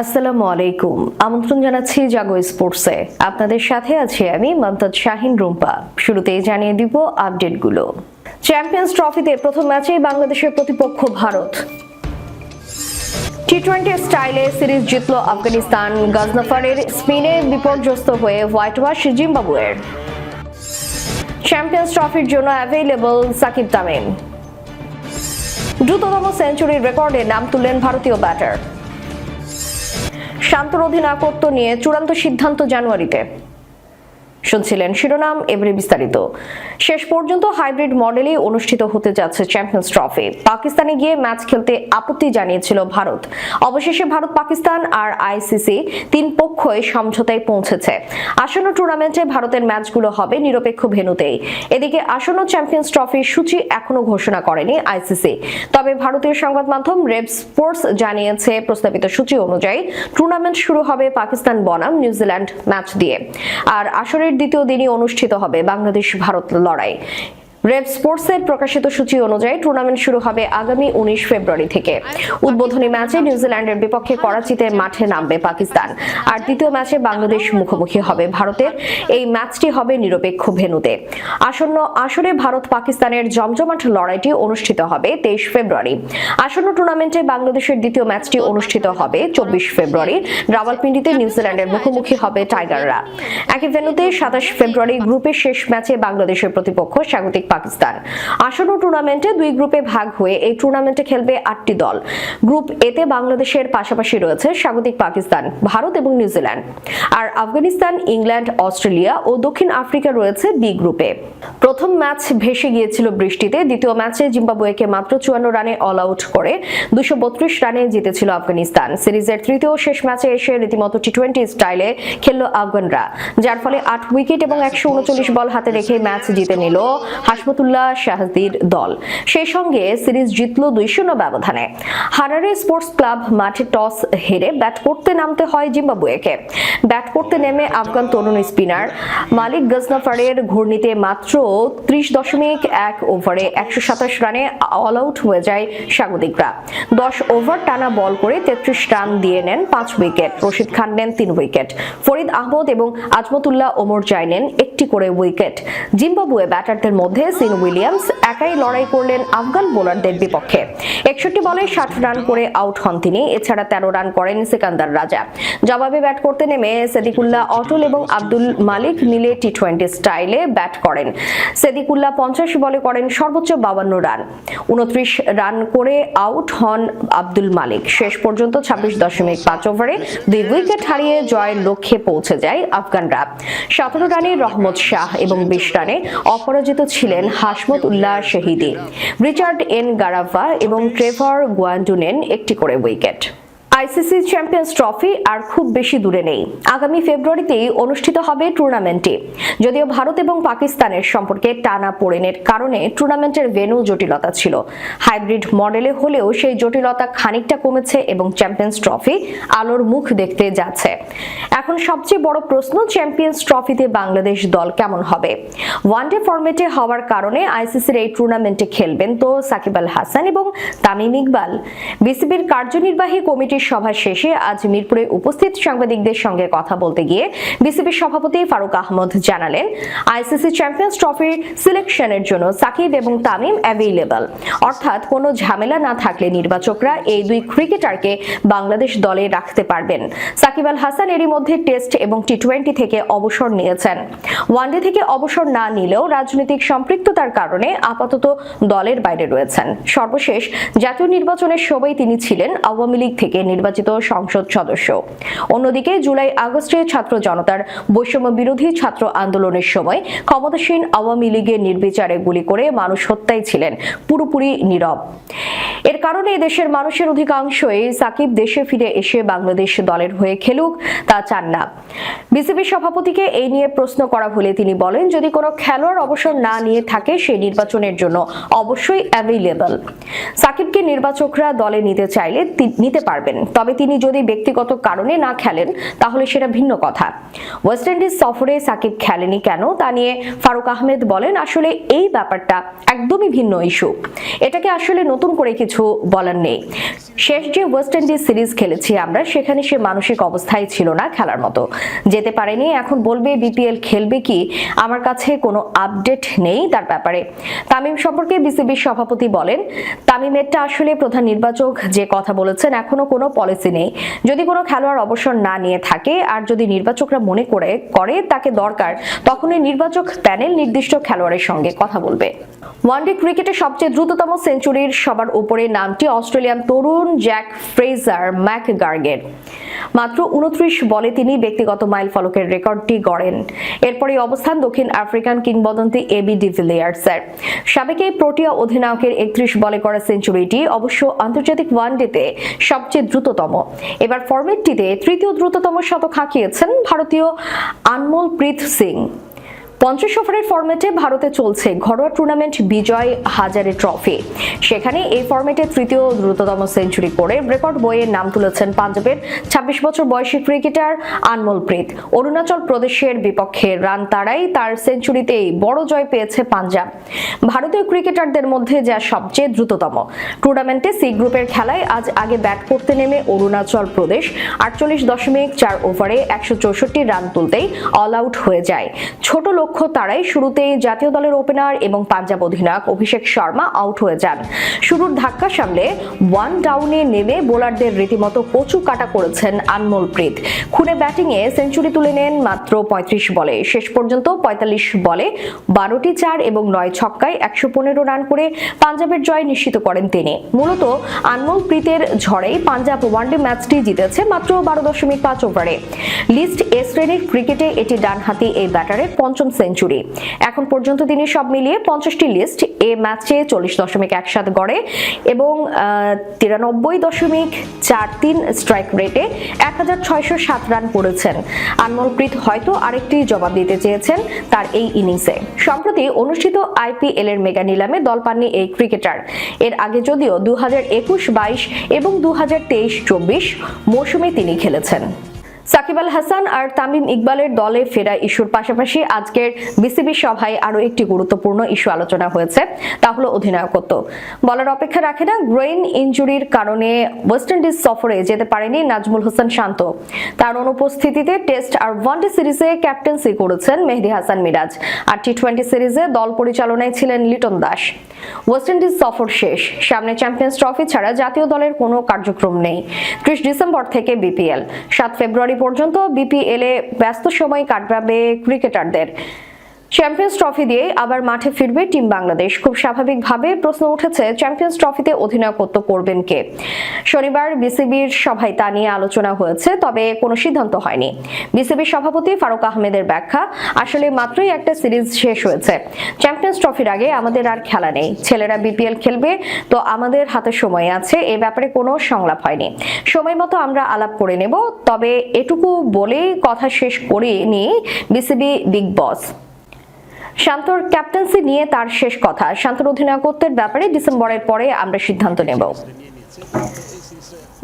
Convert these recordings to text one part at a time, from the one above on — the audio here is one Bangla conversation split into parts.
আসসালামু আলাইকুম। আমন্ত্রণ জানাচ্ছি জাগো স্পোর্টসে। আপনাদের সাথে আছি আমি মমতাজ শাহিন রুম্পা। শুরুতেই জানিয়ে দিব আপডেটগুলো। চ্যাম্পিয়ন্স ট্রফিতে প্রথম ম্যাচেই বাংলাদেশের প্রতিপক্ষ ভারত। টি টোয়েন্টি স্টাইলে সিরিজ জিতল আফগানিস্তান। গাজনাফারের স্পিনে বিপর্যস্ত হয়ে হোয়াইট ওয়াশ জিম্বাবুয়ের। চ্যাম্পিয়ন্স ট্রফির জন্য অ্যাভেলেবল সাকিব তামিম। দ্রুততম সেঞ্চুরির রেকর্ডে নাম তুললেন ভারতীয় ব্যাটার শান্তর অধিনায়কত্ব নিয়ে চূড়ান্ত সিদ্ধান্ত জানুয়ারিতে। শুনছিলেন শিরোনাম এবারে বিস্তারিত। শেষ পর্যন্ত হাইব্রিড মডেলেই অনুষ্ঠিত হতে যাচ্ছে চ্যাম্পিয়ন্স ট্রফি। পাকিস্তানে গিয়ে ম্যাচ খেলতে আপত্তি জানিয়েছিল ভারত। অবশেষে ভারত, পাকিস্তান আর আইসিসি তিন পক্ষই সমঝোতায় পৌঁছেছে। আসন্ন টুর্নামেন্টে ভারতের ম্যাচগুলো হবে নিরপেক্ষ ভেন্যুতেই। এদিকে আসন্ন চ্যাম্পিয়ন্স ট্রফির সূচি এখনও ঘোষণা করেনি আইসিসি। তবে ভারতীয় সংবাদ মাধ্যম রেড স্পোর্টস জানিয়েছে প্রস্তাবিত সূচি অনুযায়ী টুর্নামেন্ট শুরু হবে পাকিস্তান বনাম নিউজিল্যান্ড ম্যাচ দিয়ে। আর আসরের দ্বিতীয় দিনই অনুষ্ঠিত হবে বাংলাদেশ ভারত লড়াই। রেড স্পোর্টসের প্রকাশিত সূচি অনুযায়ী টুর্নামেন্ট শুরু হবে আগামী উনিশ ফেব্রুয়ারি থেকে। উদ্বোধনী ম্যাচে নিউজিল্যান্ডের বিপক্ষে করাচিতে মাঠে নামবে পাকিস্তান। আর দ্বিতীয় ম্যাচে বাংলাদেশ মুখোমুখি হবে ভারতের। এই ম্যাচটি হবে নিরপেক্ষ ভেন্যুতে। আসন্ন আসরে ভারত পাকিস্তানের জমজমাট লড়াইটি অনুষ্ঠিত হবে তেইশ ফেব্রুয়ারি। আসন্ন টুর্নামেন্টে বাংলাদেশের দ্বিতীয় ম্যাচটি অনুষ্ঠিত হবে চব্বিশ ফেব্রুয়ারি। রাওয়ালপিন্ডিতে নিউজিল্যান্ডের মুখোমুখি হবে টাইগাররা। একই ভেনুতে সাতাশ ফেব্রুয়ারি গ্রুপের শেষ ম্যাচে বাংলাদেশের প্রতিপক্ষ স্বাগতিক পাকিস্তান। আসন্ন টুর্নামেন্টে দুই গ্রুপে ভাগ হয়ে এই টুর্নামেন্টে খেলবে আটটি দল। গ্রুপ এতে বাংলাদেশের পাশাপাশি রয়েছে স্বাগতিক পাকিস্তান, ভারত এবং নিউজিল্যান্ড আর আফগানিস্তান, ইংল্যান্ড, অস্ট্রেলিয়া ও দক্ষিণ আফ্রিকা রয়েছে বি গ্রুপে প্রথম ম্যাচ ভেসে গিয়েছিল বৃষ্টিতে, দ্বিতীয় ম্যাচে জিম্বাবুয়েকে মাত্র চুয়ান্ন রানে অল আউট করে দুশো রানে জিতেছিল আফগানিস্তান। সিরিজের তৃতীয় শেষ ম্যাচে এসে রীতিমতো টি টোয়েন্টি স্টাইলে খেললো আফগানরা, যার ফলে আট উইকেট এবং একশো উনচল্লিশ বল হাতে রেখে ম্যাচ জিতে নিল। হাসমতুল্লাহ শাহদির দল। সেই সঙ্গে সিরিজ জিতল দুই শূন্য ব্যবধানে। হারারে স্পোর্টস ক্লাব মাঠে টস হেরে ব্যাট করতে নামতে হয় জিম্বাবুয়েকে। ব্যাট করতে নেমে আফগান তরুণ স্পিনার মালিক গজনাফারের ঘূর্ণিতে মাত্র ত্রিশ দশমিক এক ওভারে একশো সাতাশ রানে অল আউট হয়ে যায় স্বাগতিকরা। দশ ওভার টানা বল করে তেত্রিশ রান দিয়ে নেন পাঁচ উইকেট। রশিদ খান নেন তিন উইকেট। ফরিদ আহমদ এবং আজমতুল্লাহ ওমর জাই নেন একটি করে উইকেট। জিম্বাবুয়ে ব্যাটারদের মধ্যে সিন উইলিয়ামস একাই লড়াই করলেন আফগান বোলারদের বিপক্ষে। একষট্টি বলে ষাট রান করে আউট হন তিনি, এছাড়া তেরো রান করেন সিকান্দার রাজা। জবাবে ব্যাট করতে নেমে সেদিকুল্লাহ অটল এবং আব্দুল মালিক মিলে টি টোয়েন্টি স্টাইলে ব্যাট করেন। সেদিকুল্লাহ পঞ্চাশ বলে করেন সর্বোচ্চ বাবান্ন রান। উনত্রিশ রান করে আউট হন আব্দুল মালিক। শেষ পর্যন্ত ছাব্বিশ দশমিক পাঁচ ওভারে দুই উইকেট হারিয়ে জয়ের লক্ষ্যে পৌঁছে যায় আফগানরা। সতেরো রানে রহমত শাহ এবং বিশ রানে অপরাজিত ছিলেন হাসমত উল্লাহ শহীদি। রিচার্ড এন গারাভা এবং ট্রেভর গুয়ান্ডুনেন একটি করে উইকেট। আইসিসি চ্যাম্পিয়ন্স ট্রফি আর খুব বেশি দূরে নেই। আগামী ফেব্রুয়ারিতেই অনুষ্ঠিত হবে টুর্নামেন্টটি যদিও ভারত এবং পাকিস্তানের সম্পর্কে টানা পড়েনের কারণে টুর্নামেন্টের ভেন্যু জটিলতা ছিল। হাইব্রিড মডেলে হলেও সেই জটিলতা খানিকটা কমেছে এবং চ্যাম্পিয়ন্স ট্রফি আলোর মুখ দেখতে যাচ্ছে। এখন সবচেয়ে বড় প্রশ্ন চ্যাম্পিয়ন্স ট্রফিতে বাংলাদেশ দল কেমন হবে? ওয়ানডে ফরম্যাটে হওয়ার কারণে আইসিসির এই টুর্নামেন্টে খেলবেন তো সাকিব আল হাসান এবং তামিম ইকবাল। বিসিবির কার্যনির্বাহী কমিটির সভা শেষে আজ মিরপুরে উপস্থিত সাংবাদিকদের সঙ্গে কথা বলতে গিয়ে বিসিবির সভাপতি ফারুক আহমদ জানালেন, আইসিসি চ্যাম্পিয়ন্স ট্রফির সিলেকশনের জন্য সাকিব এবং তামিম অ্যাভেলেবল অর্থাৎ কোনো ঝামেলা না থাকলে নির্বাচকরা এই দুই ক্রিকেটারকে বাংলাদেশ দলে রাখতে পারবেন। সাকিব আল হাসান এরই মধ্যে টেস্ট এবং টি টোয়েন্টি থেকে অবসর নিয়েছেন। ওয়ানডে থেকে অবসর না নিলেও রাজনৈতিক সম্পৃক্ততার কারণে আপাতত দলের বাইরে রয়েছেন। সর্বশেষ জাতীয় নির্বাচনের সময় তিনি ছিলেন আওয়ামী লীগ থেকে নির্বাচিত সংসদ সদস্য। অন্যদিকে জুলাই আগস্টে ছাত্র জনতার বৈষম্য বিরোধী ছাত্র আন্দোলনের সময় ক্ষমতাসীন আওয়ামী লীগের নির্বিচারে গুলি করে মানুষ হত্যায় ছিলেন পুরোপুরি নীরব। এর কারণে দেশের মানুষের অধিকাংশই সাকিব দেশে ফিরে এসে বাংলাদেশ দলের হয়ে খেলুক তা চান না। বিসিবি সভাপতিকে এই নিয়ে প্রশ্ন করা হলে তিনি বলেন, যদি কোনো খেলোয়াড় অবসর না নিয়ে থাকে, সে নির্বাচনের জন্য অবশ্যই অ্যাভেলেবল সাকিবকে নির্বাচকরা দলে নিতে চাইলে নিতে পারবেন। তবে তিনি যদি ব্যক্তিগত কারণে না খেলেন, তাহলে সেটা ভিন্ন কথা। ওয়েস্ট ইন্ডিজ সফরে সাকিব খেলেনি কেন, তা নিয়ে ফারুক আহমেদ বলেন, আসলে এই ব্যাপারটা একদমই ভিন্ন ইস্যু। এটাকে আসলে নতুন করে কিছু বলার নেই। শেষ যে ওয়েস্ট ইন্ডিজ সিরিজ খেলেছি আমরা, সেখানে সে মানসিক অবস্থায় ছিল না খেলার মতো। যেতে পারেনি, এখন বলবে বিপিএল খেলবে কি, আমার কাছে কোনো আপডেট নেই তার ব্যাপারে। তামিম সম্পর্কে বিসিবির সভাপতি বলেন, তামিমেরটা আসলে প্রধান নির্বাচক যে কথা বলেছেন, এখনও কোনো পলিসি নেই। যদি কোনো খেলোয়াড় অবসর না নিয়ে থাকে আর যদি নির্বাচকরা মনে করে করে তাকে দরকার, তখনই নির্বাচক প্যানেল নির্দিষ্ট খেলোয়াড়ের সঙ্গে কথা বলবে। ওয়ানডে ক্রিকেটে সবচেয়ে দ্রুততম সেঞ্চুরির সবার উপরে নামটি অস্ট্রেলিয়ান তরুণ জ্যাক ফ্রেজার ম্যাক গার্গের মাত্র উনত্রিশ বলে তিনি ব্যক্তিগত মাইল ফলকের রেকর্ডটি গড়েন। এরপরই অবস্থান দক্ষিণ আফ্রিকান কিংবদন্তি এবি ডিভিলিয়ার্সের সাবেক এই প্রোটিয়া অধিনায়কের একত্রিশ বলে করা সেঞ্চুরিটি অবশ্য আন্তর্জাতিক ওয়ানডেতে সবচেয়ে দ্রুততম। এবার ফরম্যাটটিতে তৃতীয় দ্রুততম শতক হাঁকিয়েছেন ভারতীয় আনমোল প্রীত সিং। পঞ্চাশ ওভারের ফরম্যাটে ভারতে চলছে ঘরোয়া টুর্নামেন্ট বিজয় হাজারে ট্রফি সেখানে এই ফরম্যাটে তৃতীয় দ্রুততম সেঞ্চুরি করে রেকর্ড বইয়ে নাম তুলেছেন পাঞ্জাবের ছাব্বিশ বছর বয়সী ক্রিকেটার আনমোল প্রীত। অরুণাচল প্রদেশের বিপক্ষে রান তাড়াই তার সেঞ্চুরিতেই বড় জয় পেয়েছে পাঞ্জাব। ভারতীয় ক্রিকেটারদের মধ্যে যা সবচেয়ে দ্রুততম। টুর্নামেন্টে সি গ্রুপের খেলায় আজ আগে ব্যাট করতে নেমে অরুণাচল প্রদেশ। আটচল্লিশ দশমিক চার ওভারে একশো চৌষট্টি রান তুলতেই অল আউট হয়ে যায়। ছোট লক্ষ্য তারাই শুরুতেই জাতীয় দলের ওপেনার এবং পাঞ্জাব অধিনায়ক অভিষেক শর্মা আউট হয়ে যান। শুরুর ধাক্কা সামলে ওয়ান ডাউনে নেমে বোলারদের রীতিমতো কচু কাটা করেছেন আনমোল প্রীত। খুনে ব্যাটিংয়ে সেঞ্চুরি তুলে নেন মাত্র পঁয়ত্রিশ বলে। শেষ পর্যন্ত পঁয়তাল্লিশ বলে, বারোটি চার এবং নয় ছক্কায় একশো পনেরো রান করে পাঞ্জাবের জয় নিশ্চিত করেন তিনি। মূলত আনমোল প্রীতের ঝড়েই পাঞ্জাব ওয়ানডে ম্যাচটি জিতেছে মাত্র বারো দশমিক পাঁচ ওভারে লিস্ট এ শ্রেণির ক্রিকেটে এটি ডানহাতি এই ব্যাটারের পঞ্চম সেঞ্চুরি। এখন পর্যন্ত তিনি সব মিলিয়ে পঞ্চাশটি লিস্ট এ ম্যাচে চল্লিশ দশমিক এক সাত গড়ে এবং তিরানব্বই দশমিক চার তিন স্ট্রাইক রেটে এক হাজার ছয়শো সাত রান করেছেন। আনমলপ্রীত হয়তো আরেকটি জবাব দিতে চেয়েছেন তার এই ইনিংসে। সম্প্রতি অনুষ্ঠিত আইপিএল এর মেগা নিলামে দল পাননি এই ক্রিকেটার। এর আগে যদিও দু হাজার একুশ বাইশ এবং দু হাজার তেইশ চব্বিশ মৌসুমে তিনি খেলেছেন। সাকিব আল হাসান আর তামিম ইকবালের দলে ফেরা ইস্যুর পাশাপাশি আজকের বিসিবি সভায় আরও একটি গুরুত্বপূর্ণ ইস্যু আলোচনা হয়েছে, তা হলো অধিনায়কত্ব। বলার অপেক্ষা রাখে না, গ্রেইন ইঞ্জুরির কারণে ওয়েস্ট ইন্ডিজ সফরে যেতে পারেনি নাজমুল হোসেন শান্ত। তার অনুপস্থিতিতে টেস্ট আর ওয়ানডে সিরিজে ক্যাপ্টেন্সি করেছেন মেহেদি হাসান মিরাজ, আর টি টোয়েন্টি সিরিজে দল পরিচালনায় ছিলেন লিটন দাস। ওয়েস্ট ইন্ডিজ সফর শেষ, সামনে চ্যাম্পিয়ন্স ট্রফি ছাড়া জাতীয় দলের কোনো কার্যক্রম নেই। ত্রিশ ডিসেম্বর থেকে বিপিএল, সাত ফেব্রুয়ারি পর্যন্ত বিপিএল ব্যস্ত সময় কাটবে ক্রিকেটারদের। চ্যাম্পিয়ন্স ট্রফি দিয়ে আবার মাঠে ফিরবে টিম বাংলাদেশ। খুব স্বাভাবিকভাবে প্রশ্ন উঠেছে, চ্যাম্পিয়ন্স ট্রফিতে অধিনায়কত্ব করবেন কে? শনিবার বিসিবির সভায় তা নিয়ে আলোচনা হয়েছে, তবে কোনো সিদ্ধান্ত হয়নি। বিসিবির সভাপতি ফারুক আহমেদের ব্যাখ্যা, আসলে মাত্রই একটা সিরিজ শেষ হয়েছে। চ্যাম্পিয়ন্স ট্রফির আগে আমাদের আর খেলা নেই। ছেলেরা বিপিএল খেলবে, তো আমাদের হাতে সময় আছে, এ ব্যাপারে কোনো সংলাপ হয়নি। সময় মতো আমরা আলাপ করে নেব, তবে এটুকু বলেই কথা শেষ করে করিনি বিসিবি বিগ বস। শান্তর ক্যাপ্টেন্সি নিয়ে তার শেষ কথা। শান্তর অধিনায়কত্বের ব্যাপারে ডিসেম্বরের পরে আমরা সিদ্ধান্ত নেব।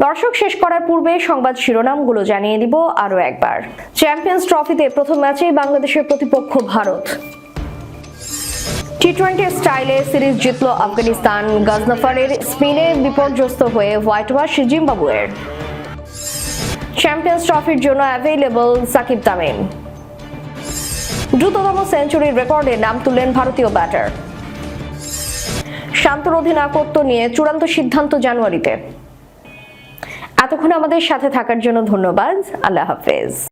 দর্শক, শেষ করার পূর্বে সংবাদ শিরোনামগুলো জানিয়ে দিব আরও একবার। চ্যাম্পিয়ন্স ট্রফিতে প্রথম ম্যাচেই বাংলাদেশের প্রতিপক্ষ ভারত। টি টোয়েন্টি স্টাইলে সিরিজ জিতল আফগানিস্তান। গাজনাফারের স্পিনে বিপর্যস্ত হয়ে হোয়াইট ওয়াশ জিম্বাবুয়ের। চ্যাম্পিয়ন্স ট্রফির জন্য অ্যাভেলেবল সাকিব তামিম। দ্রুততম সেঞ্চুরির রেকর্ডে নাম তুললেন ভারতীয় ব্যাটার। শান্তর অধিনায়কত্ব নিয়ে চূড়ান্ত সিদ্ধান্ত জানুয়ারিতে। এতক্ষণ আমাদের সাথে থাকার জন্য ধন্যবাদ। আল্লাহ হাফেজ।